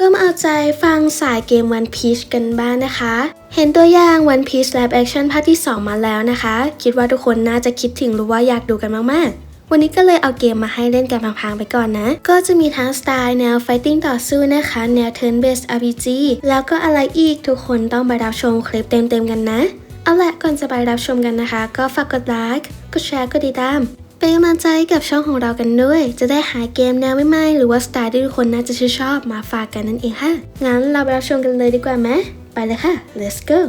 ก็มาเอาใจฟังสายเกม One Piece กันบ้างนะคะ เห็นตัวอย่าง One Piece Live Action ภาคที่ 2 มาแล้วนะคะ คิดว่าทุกคนน่าจะคิดถึงหรือว่าอยากดูกันมากๆวันนี้ก็เลยเอาเกมมาให้เล่นกันพังๆไปก่อนนะ ก็จะมีทั้งสไตล์แนว Fighting ต่อสู้นะคะ แนว Turn Based RPG แล้วก็อะไรอีกทุกคนต้องไปรับชมคลิปเต็มๆกันนะ เอาละก่อนจะไปรับชมกันนะคะ ก็ฝากกดไลค์ กดแชร์ กดติดตาม เป็นกำลังใจกับช่องของเรากันด้วย จะได้หาเกมแนวใหม่ๆหรือว่าสไตล์ที่ทุกคนน่าจะชื่นชอบมาฝากกันนั่นเองค่ะ งั้นเราไปรับชมกันเลยดีกว่าไหม ไปเลยค่ะ let's go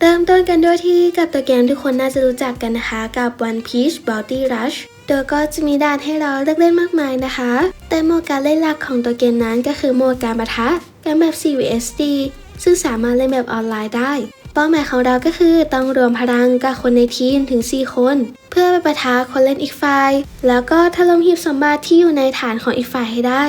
เริ่มต้นกันด้วยที่กับตัวเกมที่คนน่าจะรู้จักกันนะคะ กับ One Piece Bounty Rush โดยก็จะมีด่านให้เราเลือกเล่นมากมายนะคะ แต่โหมดการเล่นหลักของตัวเกมนั้นก็คือโหมดการปะทะการแบบ CVSD ซึ่งสามารถเล่นแบบออนไลน์ได้ เป้าหมายของเราก็คือต้องรวมพลังกับคนในทีมถึง 4 คน เพื่อไปปะทะคนเล่นอีกฝ่าย แล้วก็ถล่มหีบสมบัติที่อยู่ในฐานของอีกฝ่ายให้ได้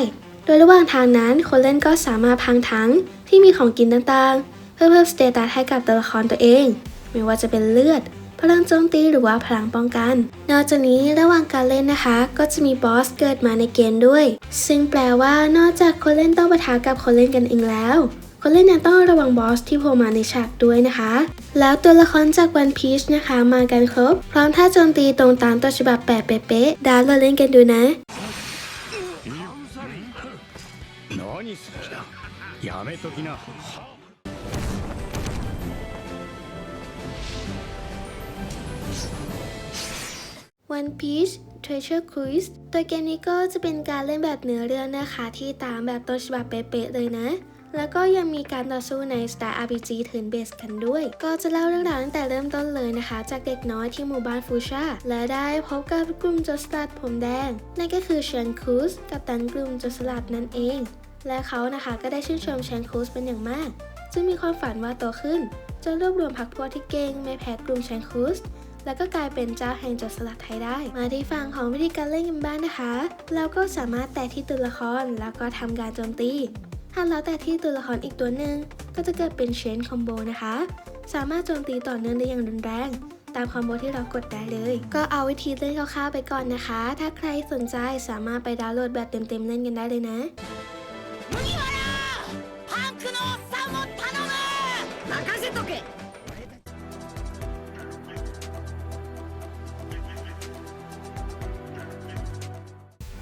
โดยระหว่างทางนั้นคนเล่นก็สามารถพังถังที่มีของกินต่างๆ เพื่อเพิ่มสเตตัสให้กับตัวละครตัวเอง ไม่ว่าจะเป็นเลือด พลังโจมตีหรือว่าพลังป้องกัน นอกจากนี้ระหว่างการเล่นนะคะ ก็จะมีบอสเกิดมาในเกมด้วย ซึ่งแปลว่านอกจากคนเล่นต้องปะทะกับคนเล่นกันเองแล้ว คนเล่นยังต้องระวังบอสที่โผล่มาในฉากด้วยนะคะ แล้วตัวละครจาก One Piece นะคะ มากันครบ พร้อมท่าโจมตีตรงตามต้นฉบับแปะเป๊ะๆดาวเราเล่นกันดูนะ 何する気だやめときな One Piece Treasure Cruise ตัวเกมนี้ก็จะเป็นการเล่นแบบเนื้อเรื่องนะคะ ที่ตามแบบต้นฉบับเป๊ะๆเลยนะ แล้วก็ยังมีการต่อสู้ในสไตล์ RPG Turn Based กันด้วย ก็จะเล่าเรื่องราวตั้งแต่เริ่มต้นเลยนะคะ จากเด็กน้อยที่หมู่บ้านฟูชา และได้พบกับกลุ่มโจรสลัดผมแดง นั่นก็คือเชนคูสกับตันกลุ่มโจรสลัดนั่นเอง และเขานะคะก็ได้ชื่นชมเชนคูสเป็นอย่างมาก จึงมีความฝันว่าโตขึ้นจะรวบรวมพรรคพวกที่เก่งไม่แพ้กลุ่มเชนคูส แล้วก็กลายเป็นเจ้าแห่งจรสลัดไทยได้ มาที่ฝั่งของวิธีการเล่นกันบ้างนะคะ เราก็สามารถแตะที่ตัวละครแล้วก็ทำการโจมตี หากเราแตะที่ตัวละครอีกตัวหนึ่งก็จะเกิดเป็นเชนคอมโบนะคะ สามารถโจมตีต่อเนื่องได้อย่างรุนแรงตามคอมโบที่เรากดได้เลย ก็เอาวิธีเล่นคร่าวๆไปก่อนนะคะ ถ้าใครสนใจสามารถไปดาวน์โหลดแบบเต็มๆเล่นกันได้เลยนะ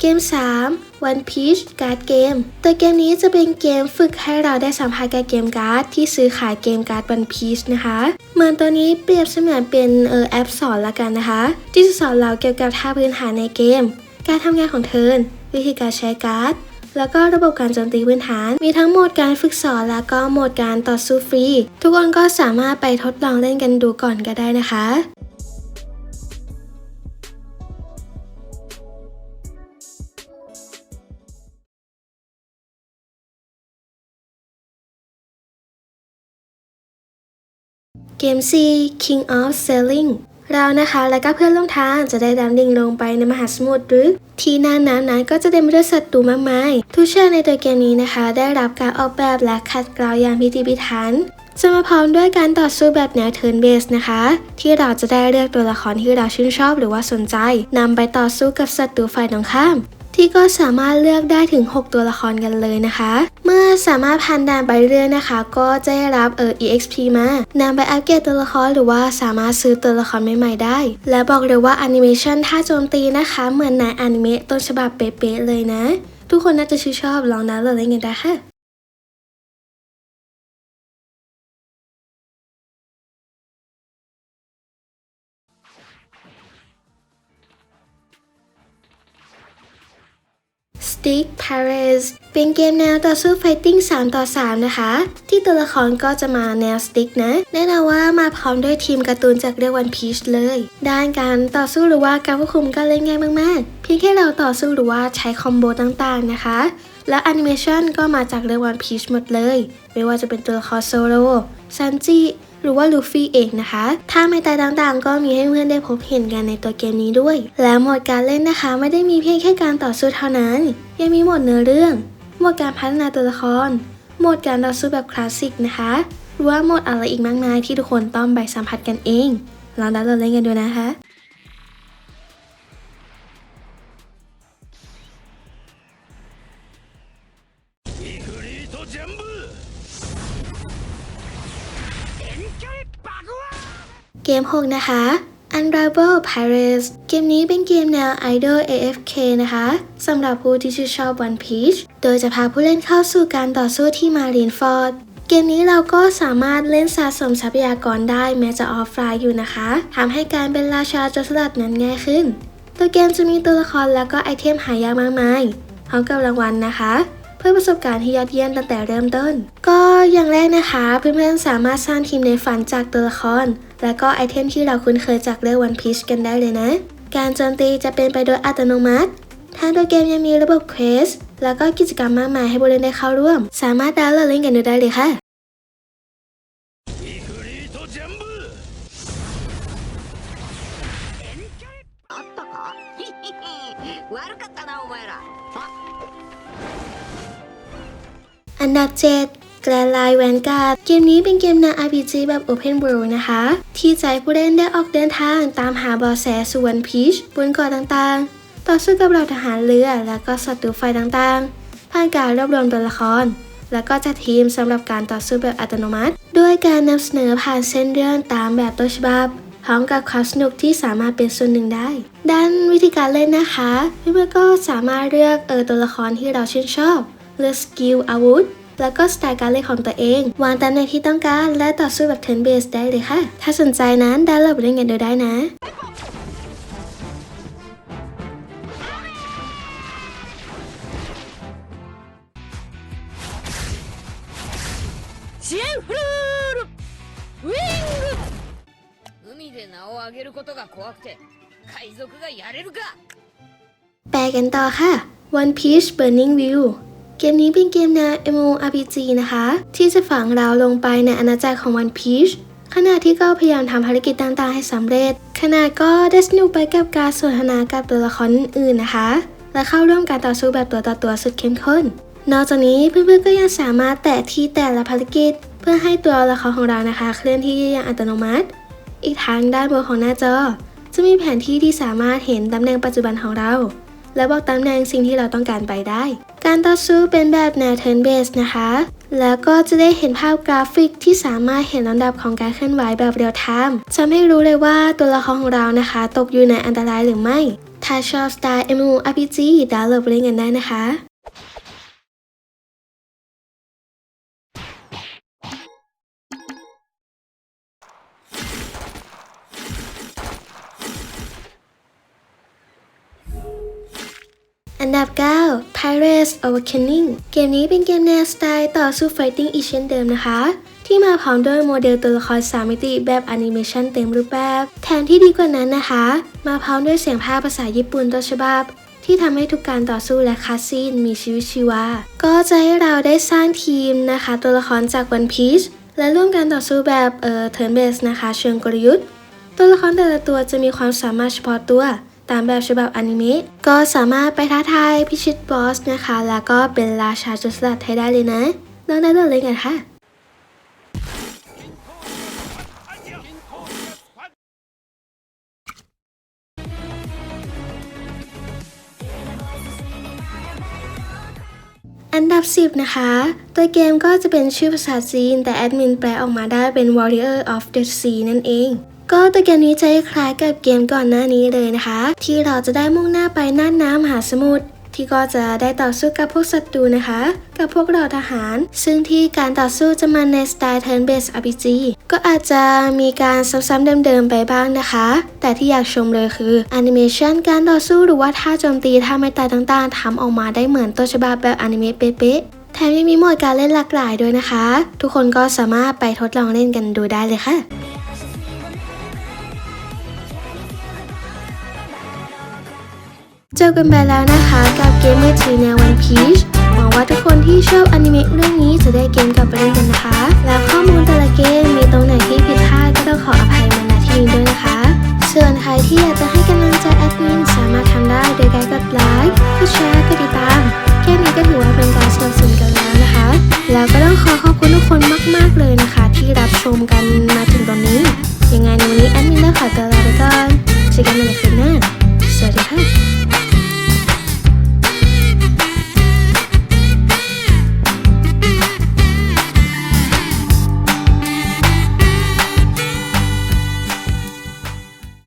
กม 3 One Piece Card Game ตัวเกมนี้จะเป็นเกมฝึกให้เราได้สัมผัสกับเกมการ์ดที่ซื้อขายเกมการ์ด One Piece นะคะ เหมือนตัวนี้เปรียบเสมือนเป็นเออแอปสอนละกันนะคะ ที่จะสอนเราเกี่ยวกับท่าพื้นฐานในเกม การทำงานของเทิร์นวิธีการใช้การ์ดแล้วก็ระบบการโจมตีพื้นฐาน มีทั้งโหมดการฝึกสอนแล้วก็โหมดการต่อสู้ฟรี ทุกคนก็สามารถไปทดลองเล่นกันดูก่อนก็ได้นะคะ เกม C King of Sailing เรานะคะและก็เพื่อนร่วมทางจะได้ดำดิ่งลงไปในมหาสมุทรรือที่น้าน้ำนั้นก็จะเต็มไปด้วยศัตรูมากมายทุกฉากในตัวเกมนี้นะคะ ได้รับการออกแบบและขัดกลาอย่างพิถีพิถันจะมาพร้อมด้วยการต่อสู้แบบแนวเทิร์นเบสนะคะ ที่เราจะได้เลือกตัวละครที่เราชื่นชอบหรือว่าสนใจนำไปต่อสู้กับศัตรูฝ่ายตรงข้าม ที่ก็สามารถเลือกได้ถึง 6 ตัวละครกันเลยนะคะ เมื่อสามารถพันด่านไปเรื่อยนะคะ ก็จะได้รับเออ EXP มานำไปอัปเกรดตัวละครหรือว่าสามารถซื้อตัวละครใหม่ๆได้ และบอกเลยว่าแอนิเมชันท่าโจมตีนะคะ เหมือนในอนิเมะต้นฉบับเป๊ะๆเลยนะ ทุกคนน่าจะชื่นชอบลองดาวน์โหลดเล่นกันได้ค่ะ Stick Paris เป็นเกมแนวต่อสู้ Fighting 3ต่อ 3 นะคะ ที่ตัวละครก็จะมาแนว Stick นะ แน่นอนว่ามาพร้อมด้วยทีมการ์ตูนจากเรื่อง One Piece เลย ด้านการต่อสู้หรือว่าการควบคุมก็เล่นง่ายมากๆ เพียงแค่เราต่อสู้หรือว่าใช้คอมโบต่างๆนะคะ และแอนิเมชันก็มาจากเรื่อง One Piece หมดเลย ไม่ว่าจะเป็นตัวละครโซโลซันจิ หรือว่าลูฟี่เองนะคะถ้าไม่ตายต่างๆ ก็มีให้เพื่อนได้พบเห็นกันในตัวเกมนี้ด้วย และโหมดการเล่นนะคะ ไม่ได้มีเพียงแค่การต่อสู้เท่านั้น ยังมีโหมดเนื้อเรื่องโหมดการพัฒนาตัวละครโหมหมดการต่อสู้แบบคลาสสิกนะคะหรือว่าโหมดอะไรอีกมากมายที่ทุกคนต้องไปสัมผัสกันเองลองดาวน์โหลดเล่นกันดูนะคะ เกม 6 นะคะ Unravel Pirates เกมนี้เป็นเกมแนว Idol AFK นะคะสำหรับผู้ที่ชื่นชอบ One Piece โดยจะพาผู้เล่นเข้าสู่การต่อสู้ที่มารีนฟอร์ดเกมนี้เราก็สามารถเล่นสะสมทรัพยากรได้แม้จะออฟไลน์อยู่นะคะทำให้การเป็นราชาโจรสลัดนั้นง่ายขึ้น ตัวเกมจะมีตัวละครแล้วก็ไอเทมหายากมากมายพร้อมกับรางวัลนะคะ พื่อประสบการณ์ที่ยอดเยี่ยมตั้งแต่เริ่มต้น ก็อย่างแรกนะคะ เพื่อนๆสามารถสร้างทีมในฝันจากตัวละคร และก็ไอเทมที่เราคุ้นเคยจากเรื่อง One Piece กันได้เลยนะ การโจมตีจะเป็นไปโดยอัตโนมัติ ทางตัวเกมยังมีระบบเควส แล้วก็กิจกรรมมากมายให้ผู้เล่นได้เข้าร่วม สามารถดาวน์โหลดเล่นกันดูได้เลยค่ะ イフリートジャンブあったかヒッヒッヒ悪かったなお前らあ อันดับ 7 แกลไลแวนการ์ดเกมนี้เป็นเกมแนว RPG แบบ Open World นะคะ ที่ใจผู้เล่นได้ออกเดินทางตามหาบาะแสสวนพีชบนเกาะต่างๆ ต่อสู้กับเหล่าทหารเรือ และก็ศัตรูไฟต่างๆ ผ่านการรวบรวมตัวละคร แล้วก็จัดทีมสำหรับการต่อสู้แบบอัตโนมัติ ด้วยการนำเสนอผ่านเส้นเรื่องตามแบบต้นฉบับพร้อมกับความสนุกที่สามารถเป็นส่วนหนึ่งได้ ด้านวิธีการเล่นนะคะที่เพื่อก็สามารถเลือกเออตัวละครที่เราชื่นชอบ เลือกสกิลอาวุธ แล้วก็สไตล์การเล่นของตัวเอง วางตำแหน่งที่ต้องการ และต่อสู้แบบเทิร์นเบสได้เลยค่ะ ถ้าสนใจนั้นดาวน์โหลดไปเล่นกันดูได้นะ シェンフルールウィング海で名を上げることが怖くて海賊がやれるか แปลกันต่อค่ะ One Piece Burning View เกมนี้เป็นเกมแนว MMORPG นะคะ ที่จะฝังเราลงไปในอาณาจักรของ One Piece ขณะที่ก็พยายามทำภารกิจต่างๆ ให้สำเร็จ ขณะก็ได้สนุกไปกับการสนทนากับตัวละครอื่นๆนะคะ และเข้าร่วมการต่อสู้แบบตัวต่อตัวสุดเข้มข้น นอกจากนี้เพื่อนๆก็ยังสามารถแตะที่แต่ละภารกิจ เพื่อให้ตัวละครของเรานะคะ เคลื่อนที่อย่างอัตโนมัติ อีกทางด้านบนของหน้าจอ จะมีแผนที่ที่สามารถเห็นตำแหน่งปัจจุบันของเรา และบอกตำแหน่งสิ่งที่เราต้องการไปได้ การต่อสู้เป็นแบบแนว turn based นะคะ แล้วก็จะได้เห็นภาพกราฟิกที่สามารถเห็นลำดับของการเคลื่อนไหวแบบเรียลไทม์จะไม่รู้เลยว่าตัวละครของเรานะคะ ตกอยู่ในอันตรายหรือไม่ ถ้าชอบสไตล์ MMORPG ดาวน์โหลดไปเล่นกันได้นะคะ อันดับ 9 Pirates Awakening เกมนี้เป็นเกมแนวสไตล์ต่อสู้ Fighting อีกเช่นเดิมนะคะ ที่มาพร้อมด้วยโมเดลตัวละคร3มิติแบบแอนิเมชันเต็มรูปแบบ แถมที่ดีกว่านั้นนะคะ มาพร้อมด้วยเสียงภาคภาษาญี่ปุ่นต้นฉบับที่ทำให้ทุกการต่อสู้และคาสซีนมีชีวิตชีวา ก็จะให้เราได้สร้างทีมนะคะ ตัวละครจาก One Piece และร่วมการต่อสู้แบบเอ่อ turn based นะคะ เชิงกลยุทธ์ ตัวละครแต่ละตัวจะมีความสามารถเฉพาะตัว ตามแบบฉบับอนิเมะก็สามารถไปท้าทายพิชิตบอสนะคะ แล้วก็เป็นราชาจรสลัดให้ได้เลยนะลองได้เลยกันค่ะ บ 10 นะคะ ตัวเกมก็จะเป็นชื่อภาษาจีน แต่แอดมินแปลออกมาได้เป็น Warrior of the Sea นั่นเอง ก็ตัวเกมนี้จะคล้ายกับเกมก่อนหน้านี้เลยนะคะ ที่เราจะได้มุ่งหน้าไปน่านน้ำมหาสมุทร ที่ก็จะได้ต่อสู้กับพวกศัตรูนะคะ กับพวกเราทหาร ซึ่งที่การต่อสู้จะมาในสไตล์ turn based RPG ก็อาจจะมีการซ้ำๆเดิมๆไปบ้างนะคะ แต่ที่อยากชมเลยคือแอนิเมชันการต่อสู้หรือว่าท่าโจมตีท่าไม่ตายต่างๆทำออกมาได้เหมือนต้นฉบับแบบอนิเมะเป๊ะๆแถมยังมีโหมดการเล่นหลากหลายด้วยนะคะ ทุกคนก็สามารถไปทดลองเล่นกันดูได้เลยค่ะ เจอกันไปแล้วนะคะกับเกมมือถือแนววันพีชหวังว่าทุกคนที่ชอบอนิเมะเรื่องนี้จะได้เกมกลับไปเล่นกันนะคะ แล้วข้อมูลแต่ละเกมมีตรงไหนที่ผิดพลาดก็ต้องขออภัยมาณที่นี้ด้วยนะคะส่วนใครที่อยากจะให้กำลังใจแอดมินสามารถทำได้โดยการกดไลค์กดแชร์กด